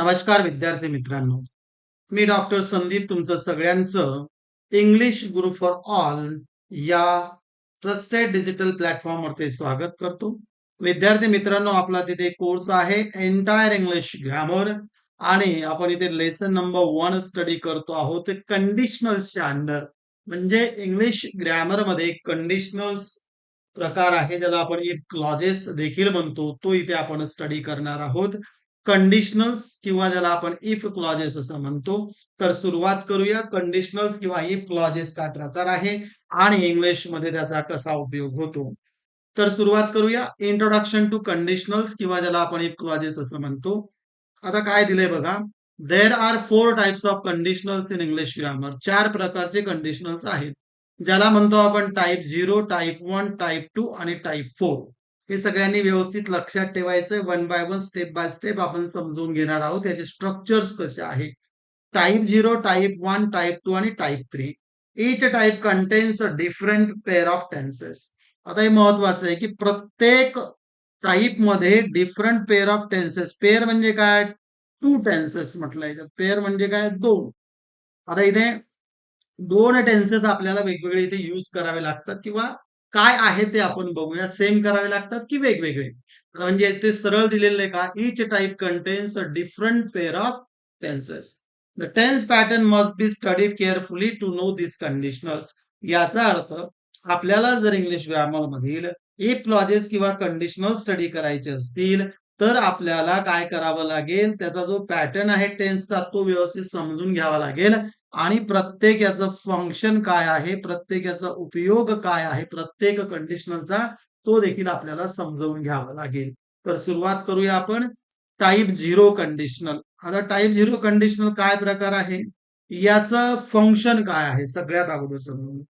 नमस्कार विद्यार्थी मित्रांनो. मी डॉक्टर संदीप तुमचं सगळ्यांचं इंग्लिश गुरु फॉर ऑल या ट्रस्टेड डिजिटल प्लॅटफॉर्मवरती स्वागत करतो. विद्यार्थी मित्रांनो आपला तिथे कोर्स आहे एंटायर इंग्लिश ग्रॅमर आणि आपण इथे लेसन नंबर वन स्टडी करतो आहोत कंडिशनल्सच्या अंडर म्हणजे इंग्लिश ग्रॅमरमध्ये कंडिशनल्स प्रकार आहे ज्याला आपण एक क्लॉजेस देखील म्हणतो तो इथे आपण स्टडी करणार आहोत. कंडिशनल्स किंवा ज्याला आपण इफ क्लॉजेस असं म्हणतो तर सुरुवात करूया. कंडिशनल्स किंवा इफ क्लॉजेस काय प्रकार आहे आणि इंग्लिशमध्ये त्याचा कसा उपयोग होतो. तर सुरुवात करूया. इंट्रोडक्शन टू कंडिशनल्स किंवा ज्याला आपण इफ क्लॉजेस असं म्हणतो. आता काय दिलंय बघा. There are four types of conditionals in English grammar चार प्रकारचे कंडिशनल्स आहेत. ज्याला म्हणतो आपण type zero type one type two आणि टाईप फोर हे सगळ्यांनी व्यवस्थित लक्षात ठेवायचं one by one step by step आपण समजून घेणार आहोत. याचे स्ट्रक्चर्स कसे आहेत? Type zero type one type two आणि type three each type contains a different pair of tenses आता हे महत्वाचं आहे की प्रत्येक टाईपमध्ये different pair of tenses pair म्हणजे काय? टू टेन्सेस म्हटलंय पेअर म्हणजे काय? दोन. आता इथे दोन टेन्सेस आपल्याला वेगवेगळे इथे युज करावे लागतात किंवा काय आहे ते आपण बघूया. सेम करावे लागतात की वेगवेगळे? म्हणजे ते सरळ दिलेले का? Each type contains a different pair of tenses the tense pattern must be studied carefully to know this conditioners याचा अर्थ आपल्याला जर इंग्लिश ग्रामर मधील इफ क्लॉजेस किंवा कंडिशनल स्टडी करायचे असतील तर आपल्याला काय करावं लागेल? त्याचा जो पॅटर्न आहे टेन्सचा तो व्यवस्थित समजून घ्यावा लागेल. आणि प्रत्येक याचं फंक्शन काय आहे? प्रत्येक याचा उपयोग काय आहे? प्रत्येक कंडिशनलचा तो देखील आपल्याला समजवून घ्यावा लागेल. तर सुरुवात करूया आपण. टाईप झिरो कंडिशनल आता टाईप झिरो कंडिशनल काय प्रकार आहे? याचं फंक्शन काय आहे? सगळ्यात अगोदर समजून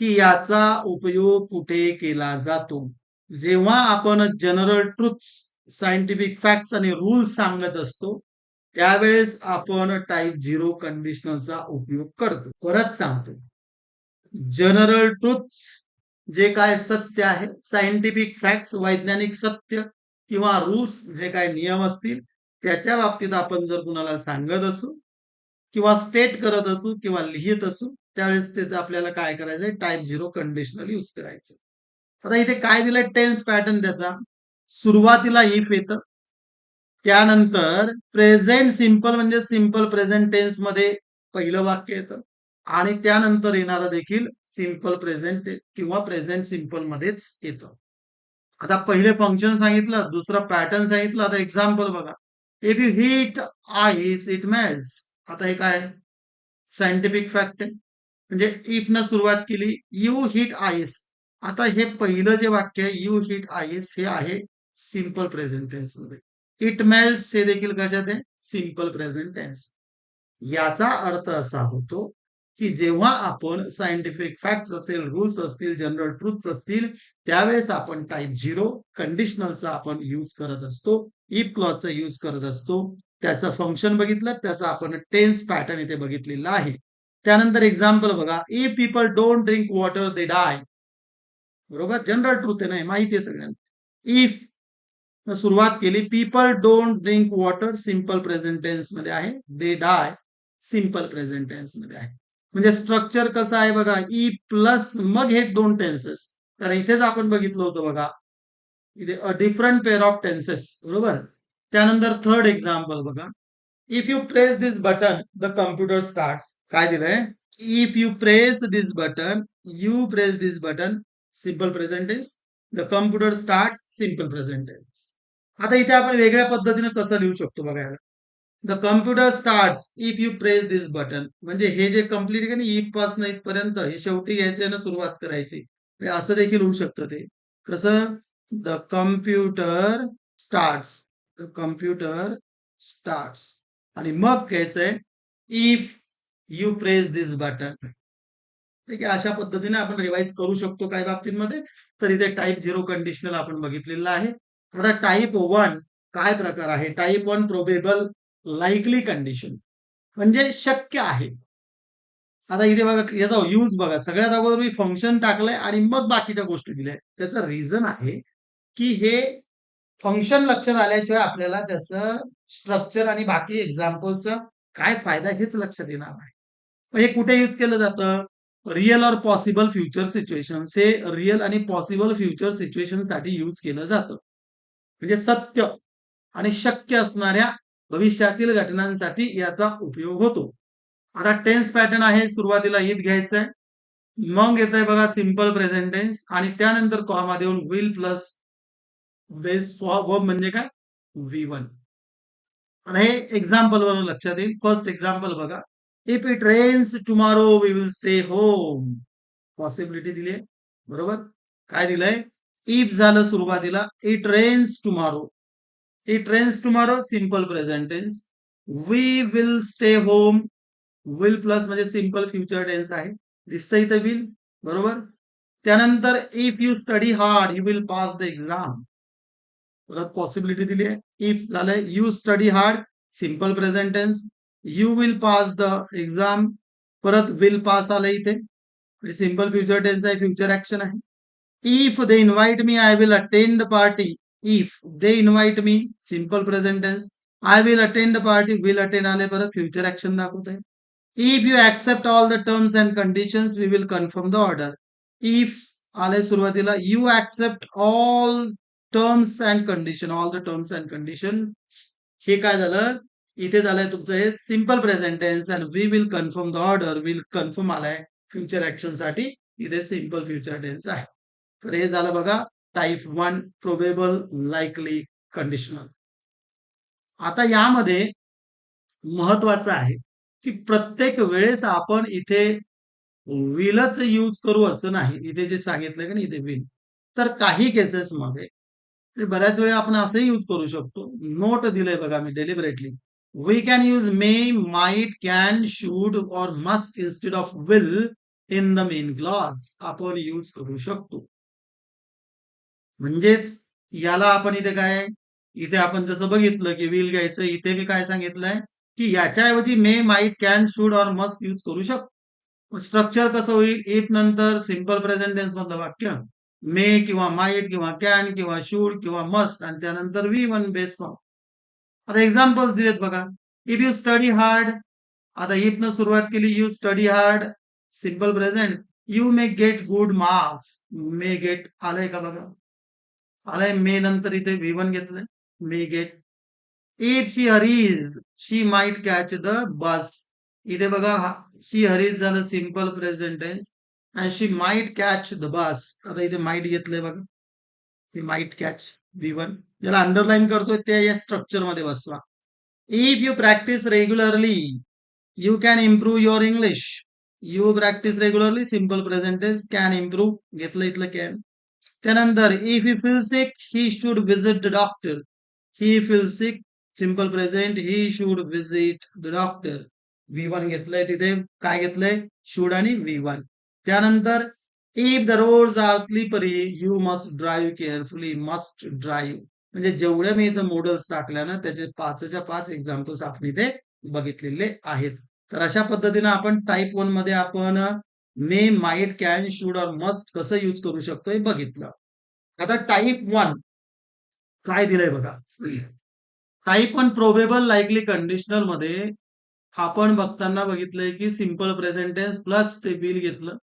की याचा उपयोग कुठे केला जातो? जेव्हा आपण जनरल ट्रुथ सायंटिफिक फॅक्ट्स आणि रूल्स सांगत असतो त्यावेळेस आपण टाईप झिरो कंडिशनलचा उपयोग करतो. परत सांगतो. जनरल ट्रुथ जे काय सत्य आहे सायंटिफिक फॅक्ट्स वैज्ञानिक सत्य किंवा रूल्स जे काय नियम असतील त्याच्या बाबतीत आपण जर कुणाला सांगत असू किंवा स्टेट करत असू किंवा लिहित असू त्यावेळेस त्याचं आपल्याला काय करायचंय? टाईप झिरो कंडिशनल यूज करायचं आता इथे काय दिलंय? टेन्स पॅटर्न त्याचा. सुरुवातीला इफ येतं. त्यानंतर प्रेझेंट सिंपल म्हणजे सिंपल प्रेझेंट टेन्समध्ये पहिलं वाक्य येतं. आणि त्यानंतर येणारं देखील सिंपल प्रेझेंट किंवा प्रेझेंट सिंपल मध्येच येतं. आता पहिले फंक्शन सांगितलं दुसरं पॅटर्न सांगितलं. आता एक्झाम्पल बघा. If you hit ice it melts आता हे काय? सायंटिफिक फॅक्ट आहे. म्हणजे इफ न सुरुवात केली यू हिट आईस आता हे पहिलं जे वाक्य आहे यू हिट आईस हे आहे सिंपल प्रेझेंटेन्समध्ये. इट मेल्स हे देखील कशात आहे? सिंपल प्रेझेंट टेन्स याचा अर्थ असा होतो की जेव्हा आपण सायंटिफिक फॅक्ट्स असेल रूल्स असतील जनरल ट्रूथ असतील त्यावेळेस आपण टाईप झिरो कंडिशनलचा आपण युज करत असतो. इफ क्लॉजचा यूज करत असतो. त्याचं फंक्शन बघितलं त्याचा आपण टेन्स पॅटर्न इथे बघितलेला आहे. त्यानंतर एक्झाम्पल बघा. A people don't drink water they die बरोबर? जनरल ट्रूथ आहे नाही माहिती आहे सगळ्यांना. इफ सुरुवात केली. People don't drink water simple present टेन्समध्ये आहे. दे डाय सिंपल प्रेझेंट टेन्समध्ये आहे. म्हणजे स्ट्रक्चर कसं आहे बघा? E ई प्लस मग हे दोन टेन्सेस कारण इथेच आपण बघितलं होतं बघा. इथे a different pair of tenses बरोबर? त्यानंतर थर्ड एक्झाम्पल बघा. If you press this button the computer start काय दिलंय? If you press this button you press this button simple present tense the computer start simple present tense आता इथे आपण वेगळ्या पद्धतीने कसं लिहू शकतो बघायला? The computer start if you press this button म्हणजे हे जे कंप्लीट आहे ना इफपासून इथपर्यंत हे शेवटी घ्यायचे ना सुरुवात करायची. असं देखील होऊ शकतं ते. कसं? The computer start the computer start आणि मग घ्यायचंय if you press this button ठीक आहे अशा पद्धतीने आपण रिवाइज करू शकतो काही बाबतींमध्ये. तर इथे टाईप झिरो कंडिशनल आपण बघितलेलं आहे. आता टाईप वन काय प्रकार आहे? Type one probable likely condition म्हणजे शक्य आहे. आता इथे बघा याचा यूज बघा. सगळ्यात अगोदर मी फंक्शन टाकलंय आणि मग बाकीच्या गोष्टी दिल्या. त्याचं रिझन आहे की हे फंक्शन लक्षात आल्याशिवाय आपल्याला त्याचं स्ट्रक्चर आणि बाकी एक्झाम्पलचा काय फायदा हेच लक्षात येणार नाही. हे कुठे यूज केलं जातं? Real or possible future situation हे रिअल आणि पॉसिबल फ्युचर सिच्युएशनसाठी यूज केलं जातं. म्हणजे सत्य आणि शक्य असणाऱ्या भविष्यातील घटनांसाठी याचा उपयोग होतो. आता टेन्स पॅटर्न आहे सुरुवातीला इफ घ्यायचंय. मग येत आहे बघा सिंपल प्रेझेंट टेन्स आणि त्यानंतर कॉमा देऊन विल प्लस बेस वर्ब म्हणजे काय? व्ही वन आता हे एक्झाम्पल वर लक्षात येईल. फर्स्ट एक्झाम्पल बघा. If it rains tomorrow we will stay home possibility दिली बरोबर? काय दिलंय? इफ झालं सुरुवातीला it rains tomorrow it rains tomorrow simple present tense we will stay home will plus म्हणजे सिंपल फ्युचर टेन्स आहे. दिसतं इथं विल बरोबर? त्यानंतर if you study hard you will pass the exam परत पॉसिबिलिटी दिली आहे. इफ झालंय you study hard simple present tense you will pass the exam परत विल पास आलं इथे. सिंपल फ्युचर टेन्स आहे फ्युचर ऍक्शन आहे. If they I me I will attend party if they me, मी present tense. I I will attend party will attend आले परत future action दाखवत आहे if you accept all the terms and conditions we will confirm the order if आले सुरुवातीला you accept all terms and condition all the terms and condition हे काय झालं? इथे झालंय तुमचं हे simple present tense and we will confirm the order will confirm आलाय फ्युचर ऍक्शनसाठी. इथे सिंपल फ्युचर टेन्स आहे. तर हे झालं बघा type one probable likely conditional आता यामध्ये महत्वाचं आहे की प्रत्येक वेळेस आपण इथे विलच यूज करू असं नाही. इथे जे सांगितलं का नाही इथे विल तर काही केसेसमध्ये म्हणजे बऱ्याच वेळा आपण असंही यूज करू शकतो. नोट दिलंय बघा मी deliberately we can use may might can should or must instead of will in the main clause आपण यूज करू शकतो. म्हणजेच याला आपण इथे काय इथे आपण जसं बघितलं की विल घ्यायचं इथे मी काय सांगितलंय की याच्याऐवजी may might can should or must use करू शकतो. स्ट्रक्चर कसं होईल? इफ नंतर सिंपल प्रेझेंटेन्स मधलं वाक्य. मे किंवा माईट किंवा कॅन किंवा शूड किंवा मस्ट आणि त्यानंतर वी वन बेस फॉर्म आता एक्झाम्पल्स दिलेत बघा. इफ यू स्टडी हार्ड आता इफ न सुरुवात केली you study hard simple present you may get good marks may get आलंय का बघा? आलाय मे नंतर इथे व्ही वन घेतलंय. May get. If she hurries she might catch the bus इथे बघा शी हरीज झालं simple present tense and she might catch the bus आता इथे माइट घेतलंय बघा. He might catch V one ज्याला अंडरलाईन करतोय ते या स्ट्रक्चरमध्ये बसवा. If you practice regularly you can improve your English you practice regularly simple present tense can improve घेतलं इथलं कॅन त्यानंतर if you feel sick he should visit the doctor he feel sick simple present he should visit the doctor V one घेतलंय तिथे. काय घेतलंय? Should आणि V one त्यानंतर if the road are slippery you must drive carefully must drive म्हणजे जेवढे मी इथं models टाकल्या ना त्याचे पाचच्या पाच एक्झाम्पल्स आपण इथे बघितलेले आहेत. तर अशा पद्धतीने आपण टाईप वनमध्ये आपण may might can should or must कसं यूज करू शकतो हे बघितलं. आता टाईप वन काय दिलंय बघा. टाईप वन प्रोबेबल लाईकली कंडिशनलमध्ये आपण बघताना बघितलंय की सिंपल प्रेझेंटेन्स प्लस ते बिल घेतलं.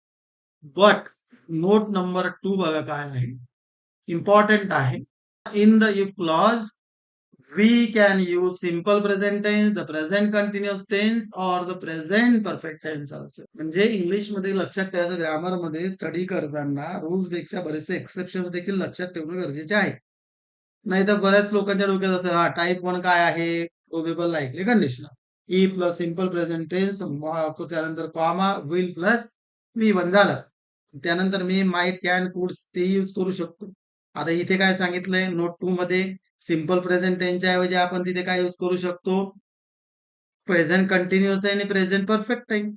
बट नोट नंबर टू बघा काय आहे. इम्पॉर्टंट आहे. In the if clause we can use simple present tense, the present continuous tense or the present perfect tense also. म्हणजे इंग्लिशमध्ये लक्षात ठेवायचं ग्रामरमध्ये स्टडी करताना रूल्सपेक्षा बरेचसे एक्सेप्शन देखील लक्षात ठेवणं गरजेचे आहे. नाही तर बऱ्याच लोकांच्या डोक्यात असेल हा टाईप वन काय आहे? प्रोबेबल लाईकली कंडिशन ई प्लस सिंपल प्रेझेंट टेन्स त्यानंतर कॉमा विल प्लस मी वन झालं. त्यानंतर मी माईट कॅन कुड ते यूज करू शकतो. आता इथे काय सांगितलंय? नोट टू मध्ये सिंपल प्रेझेंट टेन्सच्या ऐवजी आपण तिथे काय यूज करू शकतो? प्रेझेंट कंटिन्युअस आहे आणि प्रेझेंट परफेक्ट टाइम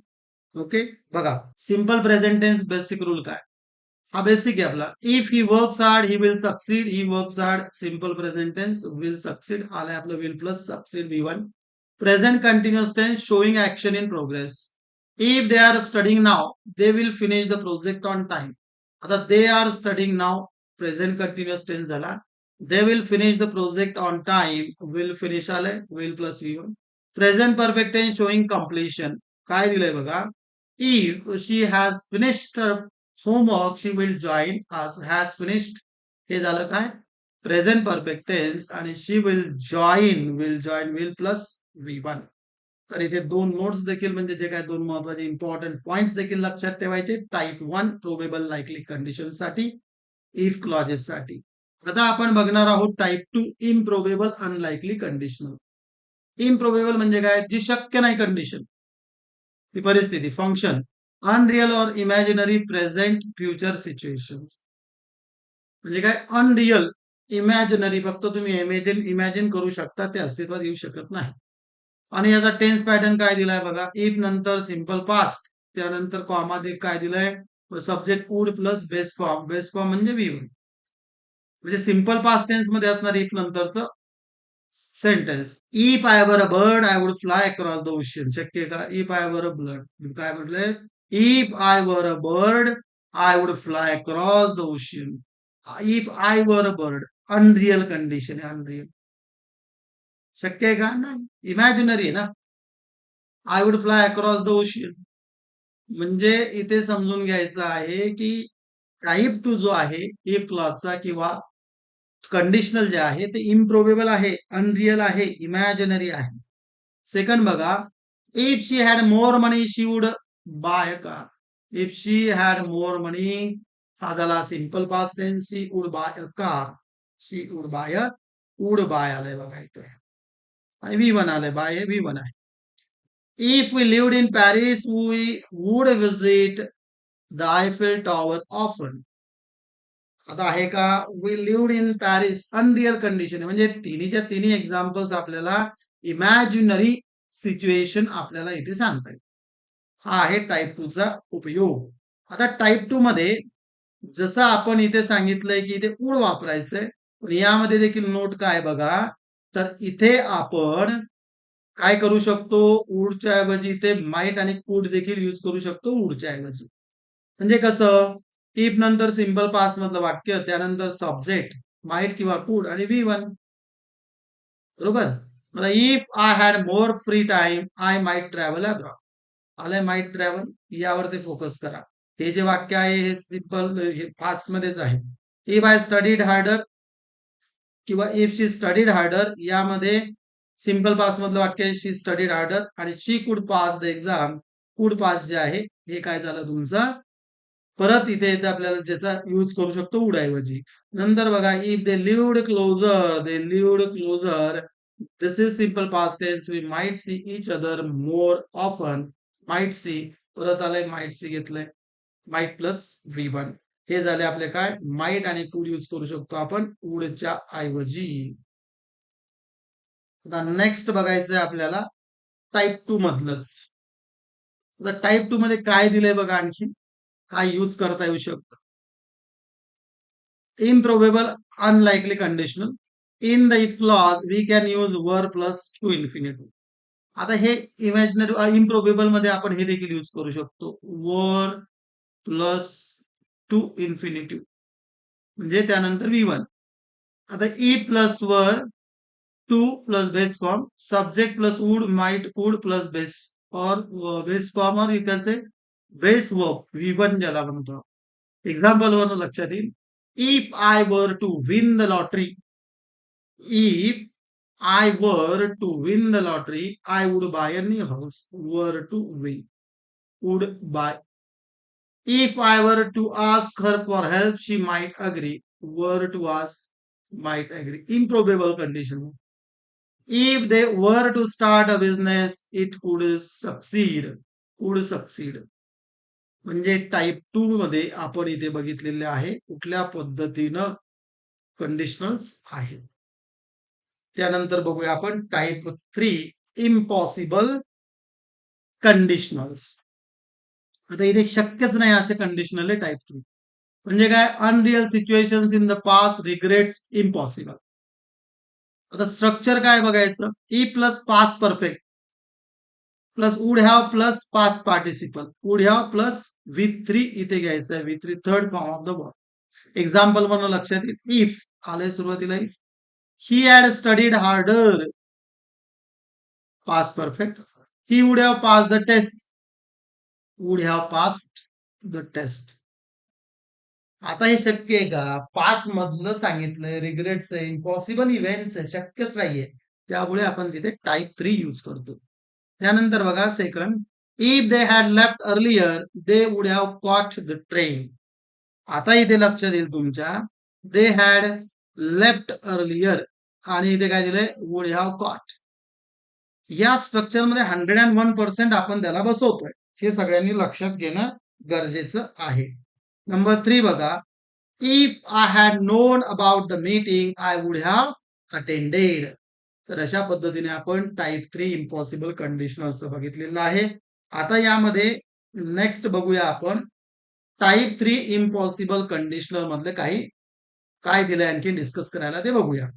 ओके? बघा simple present tense basic rule काय? हा बेसिक आहे आपला. If he works hard he will succeed he works hard simple present tense will succeed आलाय आपलं will plus succeed V one present continuous tense showing action in progress if they are studying now they will finish the project on time आता they are studying now present continuous tense झाला. They will finish the project on time. Will finish आलंय will plus you. Present perfect tense showing completion. काय दिलंय बघा if she has homework, homework she will us. Has finished हे झालं काय present perfect tense आणि she will join will join will plus V one तर इथे दोन नोट्स देखील म्हणजे जे काय दोन महत्त्वाचे इम्पॉर्टंट पॉइंट्स देखील लक्षात ठेवायचे टाईप वन प्रोबेबल लाईकली कंडिशनसाठी इफ क्लॉजेस साठी आता आपण बघणार आहोत type two improbable unlikely conditional improbable म्हणजे काय? जी शक्य नाही कंडिशन ती परिस्थिती function unreal or imaginary present future situation म्हणजे काय? अनरियल इमॅजिनरी फक्त तुम्ही इमॅजिन इमॅजिन करू शकता ते अस्तित्वात येऊ शकत नाही. आणि याचा टेन्स पॅटर्न काय दिलाय बघा? इफ नंतर सिंपल पास्ट त्यानंतर कॉमा दे काय दिलंय? Subject would plus base form base form म्हणजे व्ही म्हणजे सिंपल पास्ट टेन्समध्ये असणार इफ नंतरचं sentence if I a bird I would fly across the ocean शक्य का? If I were a bird काय म्हटलंय? If I were a bird I would fly across the ocean if I were a bird unreal condition आहे unreal शक्य आहे का? नाही. Imaginary आहे ना? I would fly across the ocean म्हणजे इथे समजून घ्यायचं आहे की टाईप टू जो आहे इफ क्लॉजचा किंवा कंडिशनल जे आहे ते इम्प्रोबेबल आहे अनरियल आहे इमॅजिनरी आहे. सेकंड बघा if she had more money she would buy car if she had more money हा झाला simple past tense she would buy a car she would buy a would buy आलंय बघा इथे. आणि V one आलंय buy V one आहे. If we lived in Paris we would visit the Eiffel Tower often आता आहे का we lived in Paris unreal condition म्हणजे तिन्हीच्या तिन्ही एक्झाम्पल्स आपल्याला इमॅजिनरी सिच्युएशन आपल्याला इथे सांगता येईल. हा आहे टाईप टू चा उपयोग. आता टाईप टू मध्ये जसं आपण इथे सांगितलंय की इथे उड वापरायचंय पण यामध्ये देखील नोट काय बघा? तर इथे आपण काय करू शकतो? उडच्या ऐवजी इथे माइट आणि कूड देखील यूज करू शकतो उडच्या ऐवजी. म्हणजे कसं? इफ नंतर सिंपल पास मधलं वाक्य त्यानंतर सब्जेक्ट माहीत किंवा कुड आणि वी वन बरोबर? If I had more free time I might travel abroad आलाय माइट ट्रॅव्हल यावर ते फोकस करा. हे जे वाक्य आहे हे सिंपल फास्ट मध्येच आहे. इफ आय स्टडीड हार्डर किंवा इफ शी स्टडीड हार्डर यामध्ये सिंपल पास मधलं वाक्य शी स्टडीड हार्डर आणि she could pass the exam could pass जे आहे हे काय झालं तुमचं? परत इथे इथे आपल्याला ज्याचा यूज करू शकतो उडाऐवजी नंतर बघा if they lived closer they lived closer this is simple past tense we might see each other more often might see परत आलंय माइट सी घेतलंय. माइट प्लस व्ही वन हे झाले आपले काय? माइट आणि कूड यूज करू शकतो आपण उडच्या ऐवजी. आता नेक्स्ट बघायचंय आपल्याला टाईप टू मधलंच. आता टाईप टू मध्ये काय दिलंय बघा आणखी? काय यूज करता येऊ शकतं? Improbable unlikely conditional in the if clause we can use were plus to infinity आता हे इमॅजिनरी इम्प्रोबेबलमध्ये आपण हे देखील यूज करू शकतो. वर प्लस टू इन्फिनिटिव्ह म्हणजे त्यानंतर व्ही वन आता E plus were to plus base form subject plus would might would plus base or base form or you can say base verb V one ज्याला म्हणतो example वरून लक्षात येईल if I were to win the lottery if I were to win the lottery I would buy a new house were to win would buy if I were to ask her for help she might agree were to ask might agree improbable condition if they were to start a business it could succeed could succeed म्हणजे type two मध्ये आपण इथे बघितलेले आहे कुठल्या पद्धतीनं कंडिशनल्स आहेत. त्यानंतर बघूया आपण टाईप थ्री इम्पॉसिबल कंडिशनल्स आता इथे शक्यच नाही असे कंडिशनल आहे टाईप थ्री म्हणजे काय? Unreal situation in the past regrets impossible आता स्ट्रक्चर काय बघायचं? E plus past perfect plus would have plus past participle would have plus V three इथे घ्यायचं आहे V three third form of the word example म्हणून लक्षात येईल. If आलंय सुरुवातीला if he had studied harder past perfect he would have pass the test would have pass the test आता हे शक्य आहे का? पास मधलं सांगितलंय. रिग्रेट्स आहे. इम्पॉसिबल इव्हेंट्स आहे. शक्यच नाहीये. त्यामुळे आपण तिथे टाईप थ्री यूज करतो. त्यानंतर बघा second if they had left earlier they would have caught the train आता इथे लक्ष देईल तुमच्या. दे हॅड लेफ्ट अर्लियर आणि इथे काय दिलंय? वुड हॅव कॉट या स्ट्रक्चरमध्ये हंड्रेड अँड वन पर्सेंट आपण त्याला बसवतोय. हे सगळ्यांनी लक्षात घेणं गरजेचं आहे. नंबर थ्री बघा. If I had known about the meeting I would have attended तर अशा पद्धतीने आपण टाईप थ्री इम्पॉसिबल कंडिशनलचं बघितलेलं आहे. आता यामध्ये नेक्स्ट बघूया आपण. टाईप थ्री इम्पॉसिबल कंडिशनर मधले काही काय दिलंय आणखी डिस्कस करायला ते बघूया.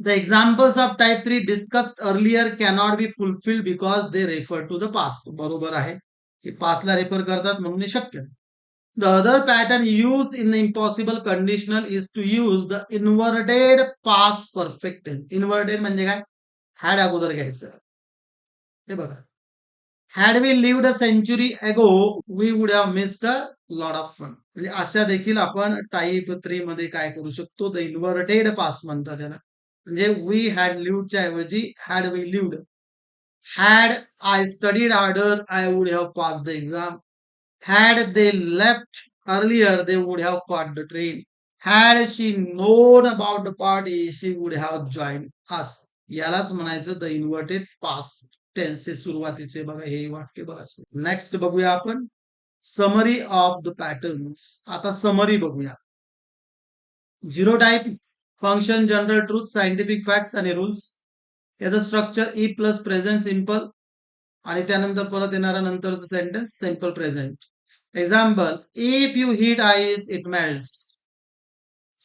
The examples of type three discussed earlier cannot be fulfilled because they refer to the past बरोबर आहे. की पास्टला रेफर करतात म्हणून शक्य. The other pattern use in the impossible conditional is to use the inverted inverted perfect inverted म्हणजे काय? Had अगोदर घ्यायचं. हे बघा. Had we lived a century ago we would have missed a lot of fun म्हणजे अशा देखील आपण टाईप थ्री मध्ये काय करू शकतो? द इन्व्हर्टेड पास म्हणतात त्याला. म्हणजे वी हॅड लिव्डच्या ऐवजी had we lived had I studied harder I would have pass the exam had they left earlier they would have caught the train had she known about the party she would have join us यालाच म्हणायचं the inverted past tense सुरुवातीचे बघा हे वाक्य बघा next बघूया आपण. Summary of the patterns आता समरी बघूया. Zero type function general truth scientific facts आणि रूल्स याचं structure E plus present simple आणि त्यानंतर परत येणारा नंतरचं sentence simple present example if you hit ice it melts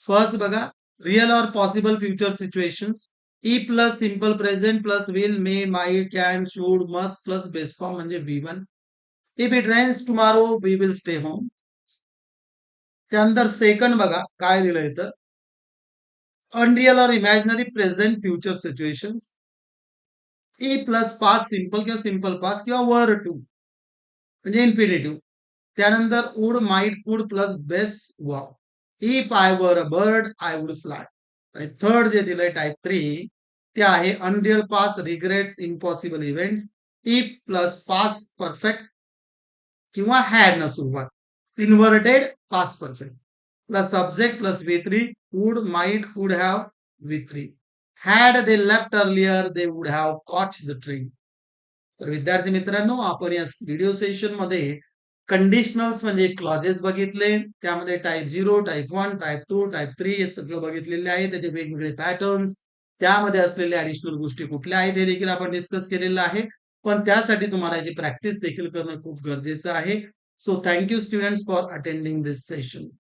first बघा real or possible future situations E plus simple present plus will may might can should must plus best form म्हणजे V one if it rains tomorrow we will stay home त्यानंतर second बघा काय दिलंय तर unreal or imaginary present future situation E plus past simple किंवा simple past किंवा were to म्हणजे infinitive त्यानंतर would might could plus best वॉ if I were a bird I would fly आणि थर्ड जे दिलंय टाईप थ्री ते आहे unreal past regrets impossible events if plus past perfect किंवा हॅड न सुरुवात. Inverted past perfect plus subject plus V three would might could have V three had they left earlier they would have caught the train तर विद्यार्थी मित्रांनो आपण या video सेशनमध्ये कंडिशनल्स म्हणजे क्लॉजेस बघितले त्यामध्ये type zero type one type two type three हे सगळं बघितलेले आहे. त्याचे वेगवेगळे पॅटर्न्स त्यामध्ये असलेल्या ऍडिशनल गोष्टी कुठल्या आहेत हे देखील आपण डिस्कस केलेलं आहे. पण त्यासाठी तुम्हाला याची प्रॅक्टिस देखील करणं खूप गरजेचं आहे. So thank you students for attending this session